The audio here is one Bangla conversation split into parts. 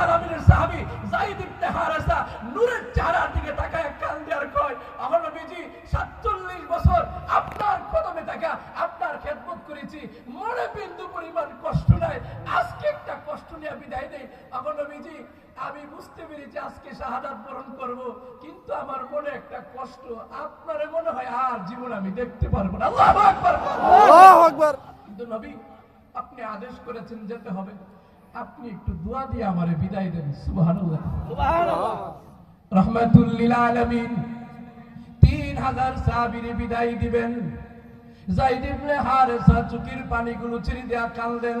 আলমিনের সাহাবি জাইদ ইবনে হারেসা নূরের চেহারার দিকে তাকায় কান দেওয়ার কয় আমার নবীজি সাতচল্লিশ বছর আপনার কদমে থাকা আপনার খেদমত করেছি। মনে বিন্দু পরিমাণ কষ্ট নাই। আজকে একটা কষ্ট নিয়ে বিদায় নেই। আমার নবীজি আমি বুঝতে পেরেছি আজকে শাহাদাত বরণ করব কিন্তু আমার মনে একটা কষ্ট আপনারে মনে হয় আর জীবন আমি দেখতে পারব না। আল্লাহু আকবার। আল্লাহু আকবার। কিন্তু নবী আপনি আদেশ করেছেন যেতে হবে। আপনি একটু দোয়া দিয়ে আমারে বিদায় দেন সুবহানাল্লাহ। আলমিন আলামিন তিন হাজার সাহাবীরে বিদায় দিবেন। জাইদ ইবনে হারেসা চুকির পানিগুলো ছেড়ে দেয়া কাঁদলেন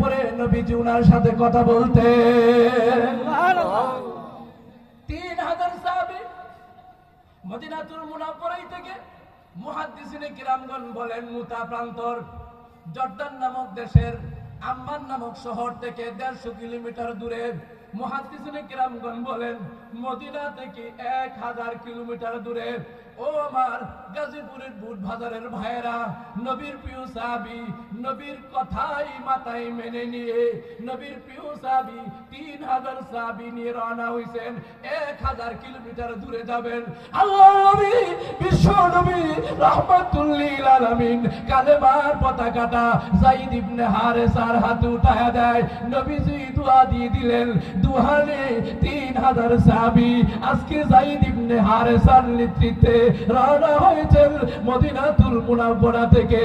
এরপরে নবীজি উনার সাথে কথা বলতেন। তিন হাজার সাহাবী মুনাফরাই থেকে বলেন, মুতা প্রান্তর, জর্দান নামক দেশের আম্মান নামক শহর থেকে দেড়শো কিলোমিটার দূরে মুহাদ্দিসিনে কিরামগণ বলেন, মদিনা থেকে এক হাজার কিলোমিটার দূরে ও আমার গাজীপুরের বুট বাজারের ভাইয়েরা, নবীর প্রিয় সাহাবি, নবীর কথাই মাথায় মেনে নিয়ে, নবীর প্রিয় সাহাবি, তিন হাজার সাহাবি নিয়ে রওনা হইছেন। এক হাজার কিলোমিটার দূরে যাবেন। আল্লাহ নবী, বিশ্ব নবী, রহমাতুল্লিল আলামিন, কালেমার পতাকাটা জাইদ ইবনে হারেসার হাতে উঠায়া দেয়। নবীজি দোয়া দিয়ে দিলেন, দুহানে তিন হাজার সাহাবি, আজকে জাইদ ইবনে হারেসার নেতৃত্বে রওনা হয়েছেন মদিনাতুল মুনাওয়ারা থেকে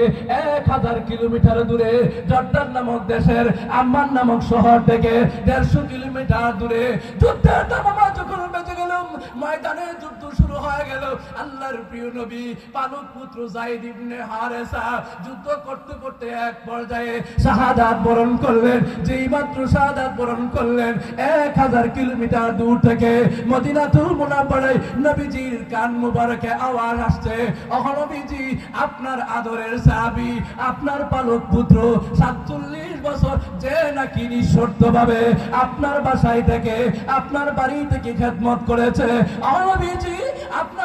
এক হাজার কিলোমিটার দূরে জর্ডান নামক দেশের আম্মান নামক শহর থেকে দেড়শো কিলোমিটার দূরে যুদ্ধের দামামা যখন বেঁচে গেলাম। ময়দানে যুদ্ধ গেল। আল্লাহর প্রিয় নবী পালক পুত্র জাইদ ইবনে হারেসা যুদ্ধ করতে করতে এক পর্যায়ে শাহাদাত বরণ করলেন। যেই মাত্র শাহাদাত বরণ করলেন, এক হাজার কিলোমিটার দূর থেকে মদিনাতুল নবীজির কান মুবারকে আওয়াজ আসছে। আপনার আদরের সাহাবী, আপনার পালক পুত্র সাতচল্লিশ বছর যে নাকি নিঃশর্ত ভাবে আপনার বাসায় থেকে, আপনার বাড়ি থেকে খেদমত করেছে। অহ নবীজি আপনার সে আদরের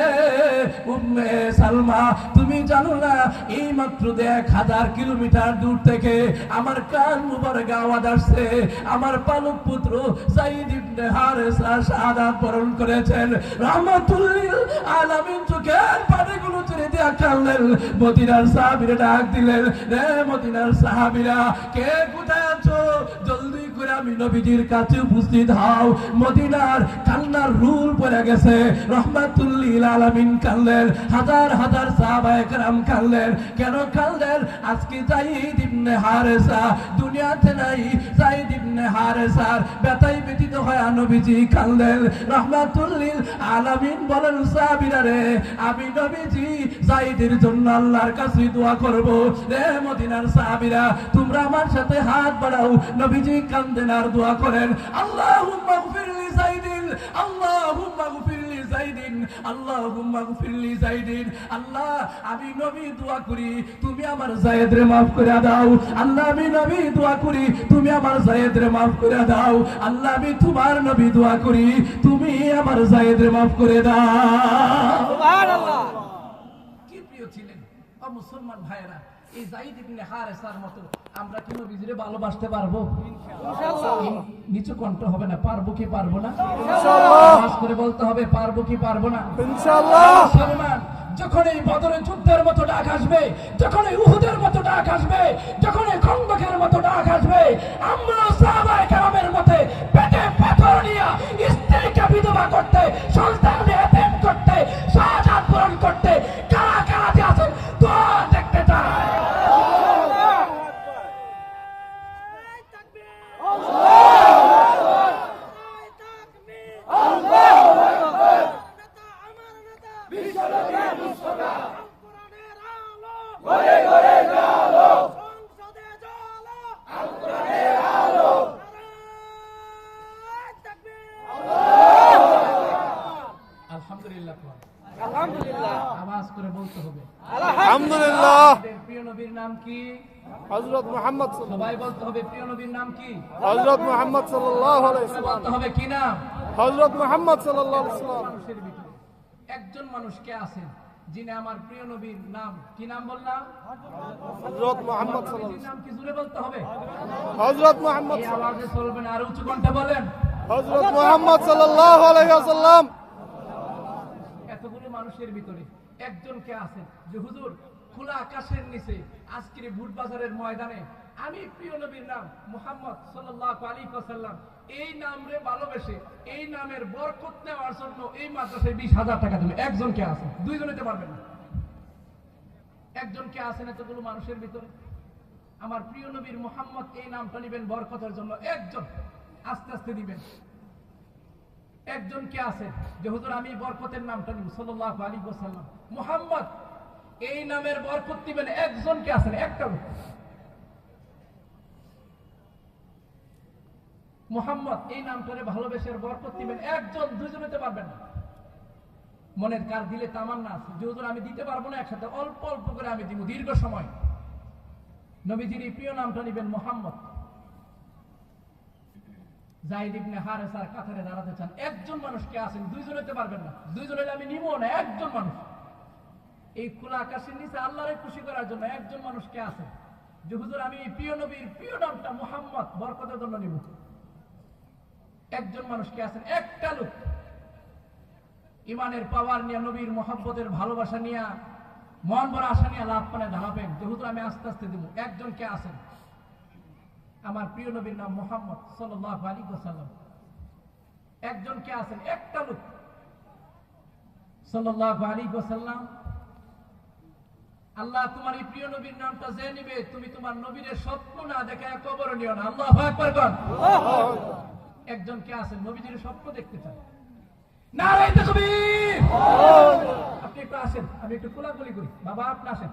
উম্মে সালমা, তুমি জানো না, এই মাত্র এক হাজার কিলোমিটার দূর থেকে আমার কান মুবারক আওয়াজ আসছে। আমার পালক পুত্র সাইদ ইবনে হারেসা বরণ করেছেন। আলামিন চোখের পানিগুলো মদিনার সাহাবীরা ডাক দিলেন, রে মদিনার সাহাবীরা, কে কোথায় আমি নবীজির কাছে উপস্থিত হও। মদিনার কান্নার রুল পড়ে গেছে। রহমাতুল্লিল আলামিন কানলেন হাজার হাজার সাহবায়াম কানলেন কেন কানলেন আজকে জাইদ ইবনে হারেসা, দুনিয়াতে নাই জাইদ ইবনে হারেসার ব্যথাই ব্যতীত হয়ে নবীজি কানলেন রহমাতুল্লিল আলামিন বলেন, সাহাবীরা রে, আমি নবীজি জাইদের জন্য আল্লাহর কাছে দোয়া করব। রে মদিনার সাহাবীরা, তোমরা আমার সাথে হাত বাড়াও। নবীজি কান্দেনা আর দোয়া করেন আল্লাহুম্মা গফিরলি জাইদিন আল্লাহুম্মা গফিরলি জাইদিন আল্লাহুম্মা গফিরলি জাইদিন আল্লাহ আমি নবী দোয়া করি তুমি আমার জায়েদরে maaf করে দাও। আল্লাহ আমি নবী দোয়া করি তুমি আমার জায়েদরে maaf করে দাও। আল্লাহ আমি তোমার নবী দোয়া করি তুমি আমার জায়েদরে maaf করে দাও। সুবহানাল্লাহ। কি প্রিয় ছিলেন? ও মুসলমান ভাইয়েরা এই জাইদ ইবনে হারেসার মতো আমরা কি নবীজিরে ভালোবাসতে পারব? নিচু কণ্ঠ হবে না পারব কি পারব না? ইনশাআল্লাহ। করে বলতে হবে পারব কি পারব না? ইনশাআল্লাহ। যখন এই বদরের যুদ্ধের মতো ডাক আসবে যখন এই উহুদের মতো ডাক আসবে যখন এই খন্দকের মতো ডাক আসবে আমরা সাহাবায়ে কেরামের মতে পেটে ঘর নিয়ে স্ত্রীকে বিধবা করতে সন্তান এতিম করতে শাহজাহান পূরণ করতে কারা কারা যে আছেন তো দেখতে চায় আলহামদুলিল্লাহ কোন। আলহামদুলিল্লাহ আওয়াজ করে বলতে হবে আলহামদুলিল্লাহ আমাদের প্রিয় নবীর নাম কি হজরত মোহাম্মদ সবাই বলতে হবে প্রিয় নবীর নাম কি? হজরত মোহাম্মদ সাল্লাহ বলতে হবে কি নাম? হজরত মোহাম্মদ সাল্লাহ সাল্লাম। মানুষের ভিতরে। একজন মানুষ কে আছেন যিনি আমার প্রিয় নবীর নাম? কি নাম বললাম? হজরত মোহাম্মদ সাল্লাহ নবীজির নাম কি জুড়ে বলতে হবে? হজরত মোহাম্মদ আওয়াজে চলবেন আর উঁচু কণ্ঠে বলেন। হজরত মোহাম্মদ সাল্লাহ আলাইসাল্লাম এতগুলো মানুষের ভিতরে একজন কে আছেন যে হুজুর খোলা আকাশের নিচে আজকের বুট বাজারের ময়দানে। আমি প্রিয় নবীর নাম মুহাম্মদ সাল্লাল্লাহু আলাইহি ওয়াসাল্লাম। এই নামরে ভালোবেসে, এই নামের বরকত নেওয়ার জন্য এই মাদ্রাসায় বিশ হাজার টাকা দেবে। একজন কে আছে, দুইজন হতে পারবেন না। একজন কে আছেন এতগুলো মানুষের ভিতরে। আমার প্রিয় নবীর মুহাম্মদ এই নামটা নেবেন বরকতের জন্য। একজন আস্তে আস্তে দিবেন। একজন কে আছে যে, হুজুর, আমি বরকতের নামটা নিব। সাল্লাল্লাহু আলাইহি ওয়াসাল্লাম। মুহাম্মদ এই নামের বরকত দিবেন একজন কে আছেন, একটা। মুহাম্মদ, এই নামটারে ভালোবেসে বরকত দিবেন, একজন দুইজন হতে পারবেন না। মনের কার দিলে তামান্না আছে, যে হুজুর আমি দিতে পারব না, একসাথে অল্প অল্প করে আমি দিব, দীর্ঘ সময়। নবীজির এই প্রিয় নামটা নিবেন মোহাম্মদ। জাহিদ ইবনে হারেসার কাতারে দাঁড়াতে চান। একজন মানুষ কে আছেন, দুইজন হতে পারবেন না। দুইজন আমি নিব না, একজন মানুষ। এই খোলা আকাশের নিচে আল্লাহরে খুশি করার জন্য একজন মানুষ কে আছে? যে হুজুর, আমি প্রিয় নবীর প্রিয় নামটা মুহাম্মদ বরকতের জন্য নিব। একজন মানুষ কে আছেন? একটা লোক। ইমানের পাওয়ার নিয়ে, নবীর মোহাম্মতের ভালোবাসা নিয়ে, মন বড় আশা নিয়ে লাভ পানে দাঁড়াবেন যে হুজুর, আমি আস্তে আস্তে দিব। একজন কে আছেন? আমার প্রিয় নবীর নাম মোহাম্মদ সাল্লাল্লাহু আলাইহি ওয়াসাল্লাম। একজন কে আছেন? একটা লোক। সাল্লাল্লাহু আলাইহি ওয়াসাল্লাম আল্লাহ তোমার এই প্রিয় নবীর নামটা যে নিবে। তুমি তোমার নবীর স্বপ্ন না দেখে কবর নিও না। আল্লাহু একজন কে আছেন নবীজির স্বপ্ন দেখতে চান তাকবীর। আপনি একটু আসেন আমি একটু কোলাকুলি করি। বাবা আপনি আসেন।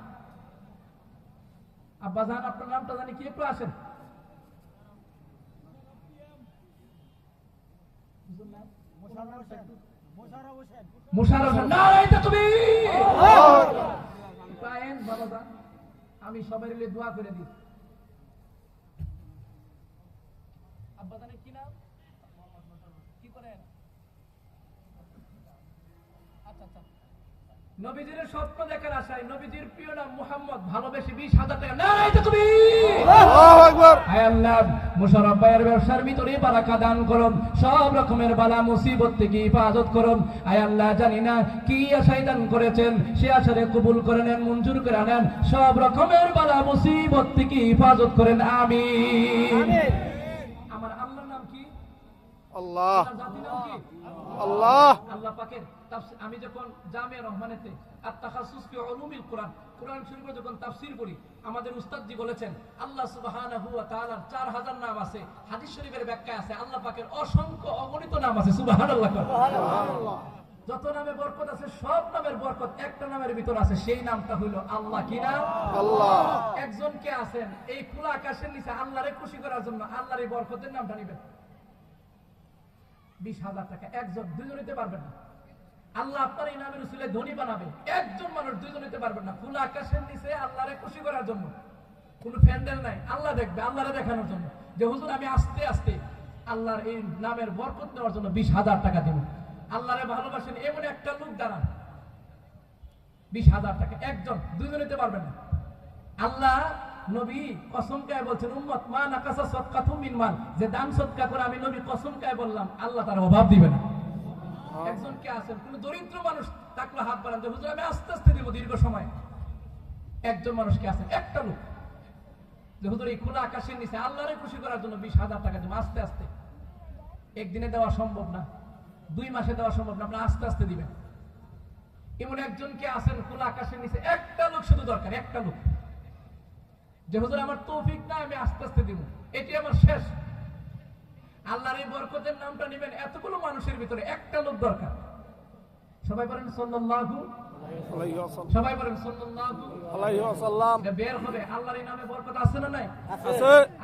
আব্বা জান আপনার নামটা জানি কি? একটু আসেন। মুশারফ হোসেন। একটু আয়েন বাবা আমি সবাই মিলে দোয়া করে দিই। আব্বা করেন? আচ্ছা আচ্ছা। নবীজির স্বপ্ন দেখার আশায় নবীজির প্রিয় নাম মোহাম্মদ, ভালোবেসে বিশ হাজার টাকা। তাকবীর আল্লাহু আল্লাহ মুশারফ ভাইয়ের ব্যবসার ভিতরে বারাকা দান করুন সব রকমের বালা মুসিবত থেকে হিফাজত করুন। আয় আল্লাহ জানি না কি আশায় দান করেছেন সে আশারে কবুল করে নেন মঞ্জুর করে নেন সব রকমের বালা মুসিবত থেকে হিফাজত করেন আমিন। আমার আল্লাহর নাম কি? আল্লাহ। আল্লাহ। আল্লাহ পাকের। আমি যখন জামিয়া রহমানেতে আত-তাখাসসুস ফি উলুমিল কোরআন। কোরআন শরীফে যখন তাফসীর করি আমাদের উস্তাদজি বলেছেন আল্লাহ সুবহানাহু ওয়া তাআলার 4000 নাম আছে হাদিস শরীফের ব্যাখ্যায় আছে আল্লাহ পাকের অসংখ্য অগণিত নাম আছে সুবহানাল্লাহ যত নামে বরকত আছে সব নামের বরকত একটা নামের ভিতর আছে সেই নামটা হইল আল্লাহ। কি নাম? আল্লাহ। একজন কে আছেন? এই খোলা আকাশের নিচে আল্লাহরে খুশি করার জন্য আল্লাহর এই বরকতের নামটা নিবেন। বিশ হাজার টাকা একজন দুইজন নিতে পারবেন না। আল্লাহ আপনার এই নামের উসিলে ধনী বানাবে। একজন মানুষ দুইজন নিতে পারবেন না। খোলা আকাশের নিচে আল্লাহরে খুশি করার জন্য। কোন প্যান্ডেল নাই। আল্লাহ দেখবে, আল্লাহরে দেখানোর জন্য। যে, হুজুর, আমি আস্তে আস্তে আল্লাহর এই নামের বরকত নেওয়ার জন্য বিশ হাজার টাকা দেব। আল্লাহরে ভালোবাসেন এমন একটা লোক দাঁড়ান। বিশ হাজার টাকা। একজন, দুইজন নিতে পারবেন না। আল্লাহ নবী কসম কায় বলছেন, উম্মত, মা নাকাসা সদকাতু মিন মাল। যে, দান সদকা করে আমি নবী কসম কায় বললাম, আল্লাহ তার অভাব দিবে না। একজন কে আছেন? কোন দরিদ্র মানুষ তাকলে হাত বাড়ান যে, হুজুর, আমি আস্তে আস্তে দিব দীর্ঘ সময়। একজন মানুষ কে আছেন? একটা লোক। যে, হুজুর, এই খোলা আকাশের নিচে আল্লাহরে খুশি করার জন্য বিশ হাজার টাকা আস্তে আস্তে। একদিনে দেওয়া সম্ভব না। দুই মাসে দেওয়া সম্ভব না। আপনার আস্তে আস্তে দিবেন। এমন একজনকে আছেন খোলা আকাশের নিচে? একটা লোক শুধু দরকার, একটা লোক। যে, হুজুর, আমার তৌফিক না আমি আস্তে আস্তে দিব। এটি আমার শেষ আল্লাহর এই বরকতের নামটা নেবেন এতগুলো মানুষের ভিতরে একটা লোক দরকার। সবাই বলেন সাল্লাল্লাহু আলাইহি ওয়াসাল্লাম। সবাই বলেন সাল্লাল্লাহু আলাইহি ওয়াসাল্লাম। এটা বের হবে। আল্লাহর নামে বরকত আছে না নাই? আছে।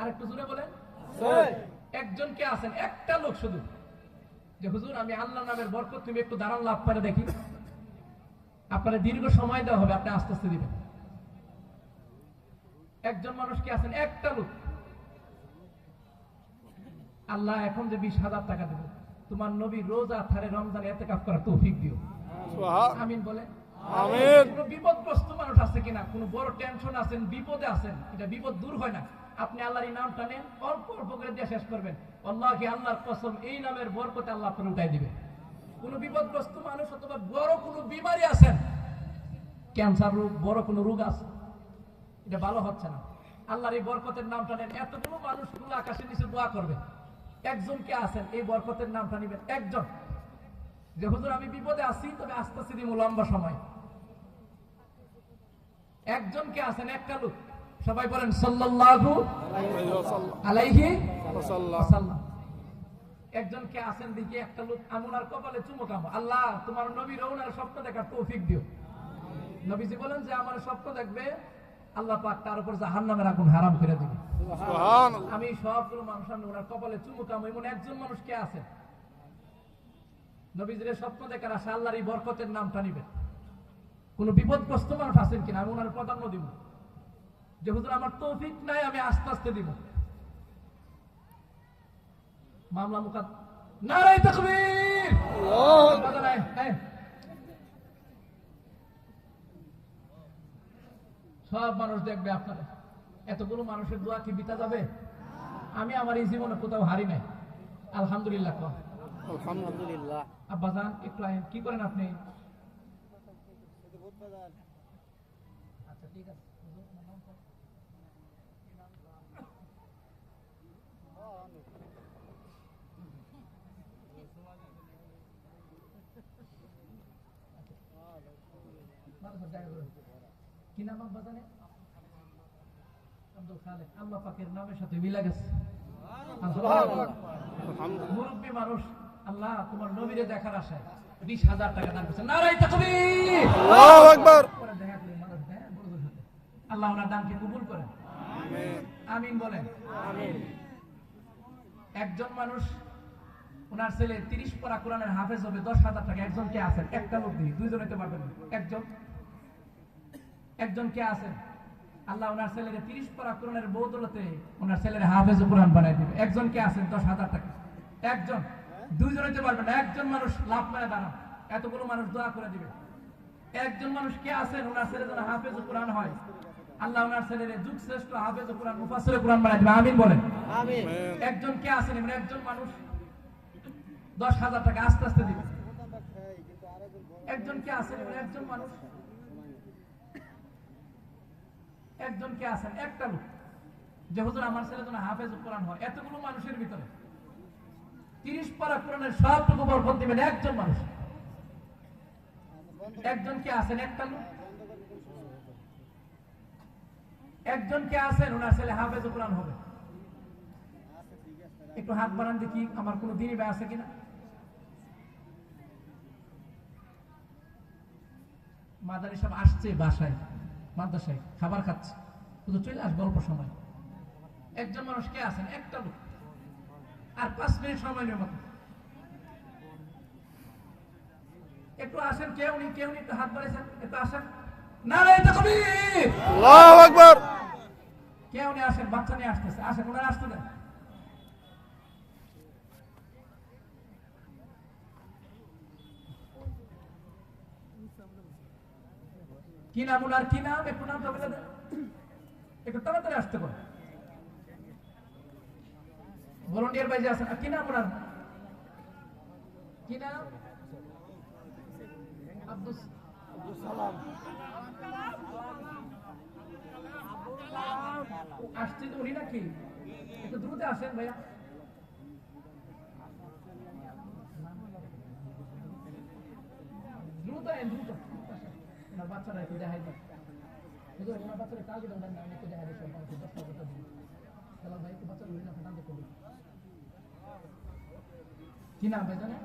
আর একটু জোরে বলেন। আছে। একজনকে আছেন? একটা লোক শুধু। যে হুজুর আমি আল্লাহ নামের বরকত তুমি একটু দাঁড়ান লাভ করে দেখি। আপনার দীর্ঘ সময় দেওয়া হবে আপনি আস্তে আস্তে দিবেন। একজন মানুষ কি আছেন? একটা লোক। আল্লাহ এখন যে বিশ হাজার টাকা দেবো তোমার নবী রোজা থারে রমজানে এতে কাপ করার তৌফিক দিও। আমিন বলে। বিপদগ্রস্ত মানুষ আছে কিনা কোন বড় টেনশন আছেন বিপদে আছেন এটা বিপদ দূর হয় না। আপনি আল্লাহর এই নামটা অল্প অল্প করে দিয়ে শেষ করবেন। আল্লাহকে আল্লাহর কসম এই নামের বরকতে আল্লাহ আপনার উঠাই দিবে। কোন বিপদগ্রস্ত মানুষ অথবা বড় কোনো বিমারি আছেন ক্যান্সার রোগ বড় কোনো রোগ আছে এটা ভালো হচ্ছে না। আল্লাহর এই বরকতের নামটা নেন। এতগুলো মানুষগুলো আকাশের নিচে দোয়া করবে। একজন কে আছেন? এই বরকতের নামটা নেবেন। একজন। যে হুজুর, আমি বিপদে আছি, তবে আস্তে আস্তে দিব লম্বা সময়। একজন কে আছেন? একটা লোক। সবাই বলেন, সাল্লাল্লাহু আলাইহি ওয়াসাল্লাম। একজন কে দিকে একটা লোক। আমুনার কপালে চুমো কামো আল্লাহ, তোমার নবীর ওনার স্বপ্ন দেখার তৌফিক দিও। নবীজি বলেন যে, আমার স্বপ্ন দেখবে আল্লাহ পাক তার উপর জাহান্নামের আগুন হারাম করে দিবে আমি সবগুলো মানুষ আমি ওনার কপালে চুমু কামো এমন একজন মানুষ কে আছে? নবীজির স্বপ্ন দেখার আশা আল্লাহর এই বরকতের নামটা নিবেন। কোন বিপদগ্রস্ত মানুষ আছেন কিনা? আমি ওনার প্রাধান্য দিব। যে হুজুর আমার তৌফিক নাই আমি আস্তে আস্তে দিব। মামলা মুকাদ নারাই তাকবীর আল্লাহু বাধা নাই, এই। সব মানুষ দেখবে আপনারা। এতগুলো মানুষের দোয়া কি বিতা যাবে? আমি আমার এই জীবনে কোথাও হারি নাই। আলহামদুলিল্লাহ কম আলহামদুলিল্লাহ। আব্বাজান একটু আইন কি করেন আপনি? আচ্ছা ঠিক আছে। কি নাম আব্বাজানে আব্দুল খালেক। আল্লাহ পাকের নামের সাথে মিলা গেছে। মুরব্বী মানুষ আল্লাহ তোমার নবীরে দেখার আশায় বিশ হাজার টাকা দান করছে। নারাই তাকবীর। আল্লাহু দেয় ওনার দানকে কবুল করেন। আমিন। বলেন। একজন মানুষ ওনার ছেলে তিরিশ পারা কোরআনের হাফেজ হবে দশ হাজার টাকা। একজন কে আছেন? একটা লোক দিই দুইজন হতে পারবেন একজন একজন কে আছেন? আল্লাহ ওনার ছেলের তিরিশ পারা কোরআনের বৌদলতে ওনার ছেলের হাফেজ কোরআন বানাই দিবে। একজন কে আছেন? দশ হাজার টাকা। একজন। দুইজন হতে পারবেন না। একজন মানুষ লাভ মানে দাঁড়ান এতগুলো মানুষ দোয়া করে দিবে। একজন মানুষ কে আছেন? ওনার ছেলে যেন হাফেজ কোরআন হয়। আল্লাহ ওনার ছেলের যুগ শ্রেষ্ঠ হাফেজ কোরআন কোরআন বানাই দিবে। আমিন বলেন। একজন কে আছেন? এমন একজন মানুষ দশ হাজার টাকা আস্তে আস্তে দিবে। একজন কে আছেন? এমন একজন মানুষ একজন কে আছেন? একটা লোক। যে হুজুর আমার ছেলে যেন হাফেজ কোরআন হয়। এতগুলো মানুষের ভিতরে তিরিশ পারা কোরআনের সবটুকু বরকত দিবেন একজন মানুষ। একজন কে আছেন? একটা লোক। একজন কে আছেন? ওনার ছেলে হাফেজ কোরআন হবে। একটু হাত বাড়ান দেখি আমার কোনো দিনই ব্যয় আছে কিনা। মাদারি সব আসছে বাসায়। মাদ্রাসায় খাবার খাচ্ছে। শুধু চলে আস গল্প সময়। একজন মানুষ কে আছেন? একটা লোক। আর পাঁচ মিনিট সময় নেই মতো। একটু আসেন কেউ নেই কেউ নেই একটু হাত বাড়াইছেন একটু আসেন। না কেউ নেই আসেন বাচ্চা নিয়ে আসতেছে। আসেন ওনারা আসতে দেন। কি নাম ওনার? কি নাম? একটু নাম একটু তাড়াতাড়ি আসতে পারেন ভলন্টিয়ার বাইজে আছেন কি নাম ওনার? কি নাম? আসছেন উনি নাকি? একটু দ্রুত আসেন ভাইয়া। দ্রুত দ্রুত। বাচ্চারা একটু দেখাই ওনার বাচ্চারা কালকে আমি একটু দেখাই দিন তাহলে ভাই একটু বাচ্চারা আপনার দেখতে কি নাম ভাই জানেন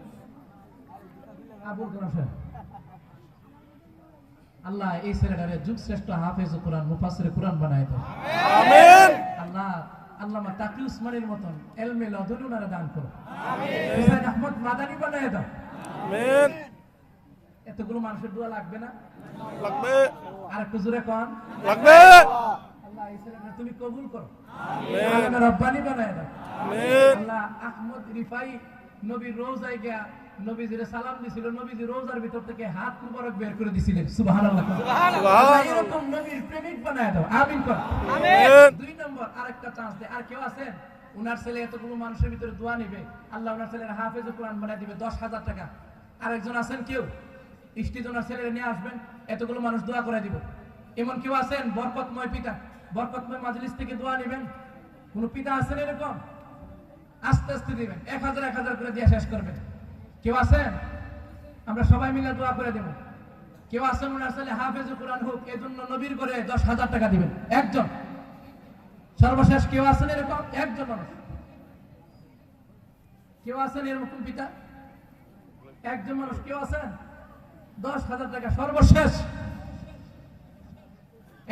আবুল কালাম সাহেব। আল্লাহ এই ছেলেটারে যুগ শ্রেষ্ঠ হাফেজ কোরআন মুফাসির কোরআন বানায় দাও আমিন। আল্লাহ আল্লামা তাকি উসমানের মতন এলমে লদন উনারা দান করো হুসাইন আহমদ মাদানি বানায় দাও। আমিন। এতগুলো মানুষের দোয়া লাগবে না? লাগবে? আর একটু জোরে কন। লাগবে? আল্লাহ এই ছেলেটা তুমি কবুল করো। আমিন। রব্বানি বানায় দাও। আমিন। আল্লাহ আহমদ রিফাই নবীর রোজায় গিয়া নবীজির সালাম দিছিল। নবীজি রোজার ভিতর থেকে হাত মুবারক বের করে দিছিলেন। সুবহানাল্লাহ আল্লাহ এরকম নবীর প্রেমিক বানায় দাও। আমিন কর। আমিন। দুই নম্বর আরেকটা চান্স দে। আর কেউ আছেন? উনার ছেলে এতগুলো মানুষের ভিতরে দোয়া নিবে। আল্লাহ উনার ছেলের হাফেজ কোরআন বানায় দিবে দশ হাজার টাকা। আরেকজন আছেন কেউ? ইষ্টিত ওনার ছেলের নিয়ে আসবেন, এতগুলো মানুষ দোয়া করে দিব। এমন কেউ আছেন? বরকতময় পিতা। বরকতময় মাজলিস থেকে দোয়া নিবেন। কোনো পিতা আছেন এরকম? আস্তে আস্তে দিবেন। এক হাজার এক হাজার করে দিয়ে শেষ করবেন। কেউ আছেন? আমরা সবাই মিলে দোয়া করে দেব। কেউ আছেন ওনার ছেলে? হাফেজ কোরআন হোক, এজন্য নবীর করে দশ হাজার টাকা দিবেন। একজন। সর্বশেষ কেউ আছেন এরকম? একজন মানুষ। কেউ আছেন এরকম পিতা? একজন মানুষ। কেউ আছেন? দশ হাজার টাকা সর্বশেষ।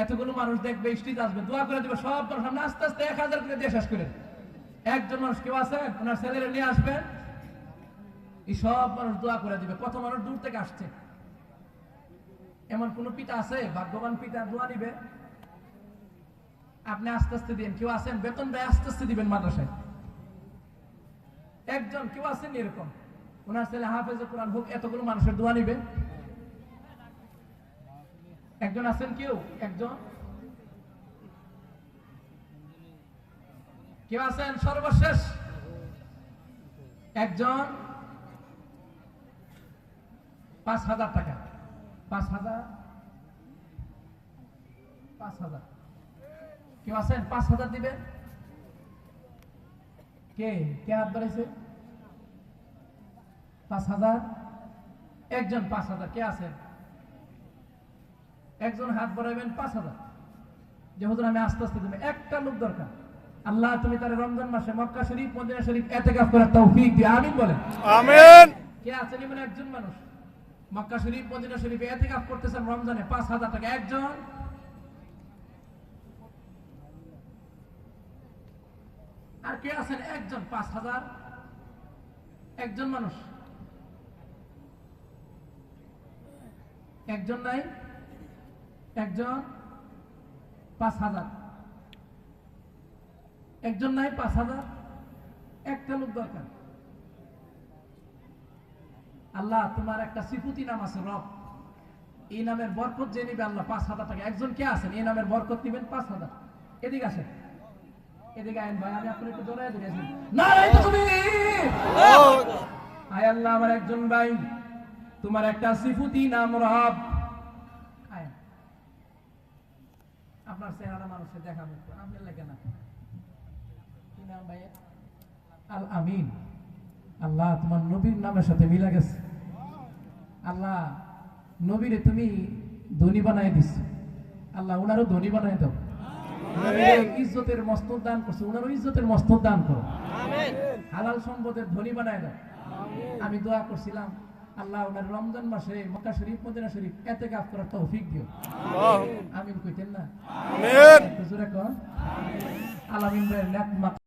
এতগুলো মানুষ দেখবে, স্টেজ আসবে, দোয়া করে দিবে, সব মানুষ আমরা আস্তে আস্তে এক হাজার করে দিয়ে শেষ করে একজন মানুষ কেউ আছেন ওনার ছেলেরা নিয়ে আসবেন এই সব মানুষ দোয়া করে দিবে। কত মানুষ দূর থেকে আসছে। এমন কোন পিতা আছে? ভাগ্যবান পিতা দোয়া নিবে। আপনি আস্তে আস্তে দিন কেউ আছেন? বেতন দেয়, আস্তে আস্তে দিবেন মাদ্রাসায়। একজন কেউ আছেন এরকম? ওনার ছেলে হাফেজ কোরআন হোক, এতগুলো মানুষের দোয়া নিবে। একজন আছেন কেউ? একজন? কেউ আছেন? সর্বশেষ? একজন? পাঁচ হাজার টাকা। পাঁচ হাজার? পাঁচ হাজার। কেউ আছেন? পাঁচ হাজার দিবেন? কে? কে হাত বাড়াইছে পাঁচ হাজার? একজন পাঁচ হাজার। কে আছেন? একজন হাত বাড়াইবেন পাঁচ হাজার। যে হুজুর আমি আস্তে আস্তে দেবেন একটা লোক দরকার। আল্লাহ তুমি তার রমজান মাসে মক্কা শরীফ মদিনা শরীফ এতেকাফ করার তৌফিক দিয়ে আমিন বলেন। আমিন। কে আছেন এমন একজন মানুষ। মক্কা শরীফ মদিনা শরীফে এতেকাফ করতেছেন রমজানে পাঁচ হাজার টাকা। একজন। আর কে আছেন? একজন। পাঁচ হাজার। একজন মানুষ। একজন নাই? একজন পাঁচ হাজার। একজন নাই পাঁচ হাজার একটা লোক দরকার। আল্লাহ তোমার একটা সিফুতি নাম আছে রব। এই নামের বরকত যে নিবে আল্লাহ পাঁচ হাজার টাকা। একজন কে আছেন? এই নামের বরকত নিবেন পাঁচ হাজার। এদিকে আসেন। এদিকে আইন ভাই আমি আপনার একটু জোরে নারাই তুমি! আয় আল্লাহ আমার একজন ভাই। তোমার একটা সিফুতি নাম রব। আপনার চেহারা মানুষের দেখাবো আপনার লেগে না। কি নাম ভাই আল আমিন। আল্লাহ তোমার নবীর নামের সাথে মিলা গেছে। আল্লাহ নবীরে তুমি ধনী বানাই দিস আল্লাহ ওনারও ধনী বানাই দাও। ইজ্জতের মস্তক দান করছে। ওনারও ইজ্জতের মস্তক দান করো। হালাল সম্পদের ধনী বানায় দাও। আমি দোয়া করছিলাম আল্লাহ ওনার রমজান মাসে মক্কা শরীফ মদিনা শরীফ এতে গাফ করার তৌফিক দিও। আমিন কইতেন না। আমিন। আলামিন ভাইয়ের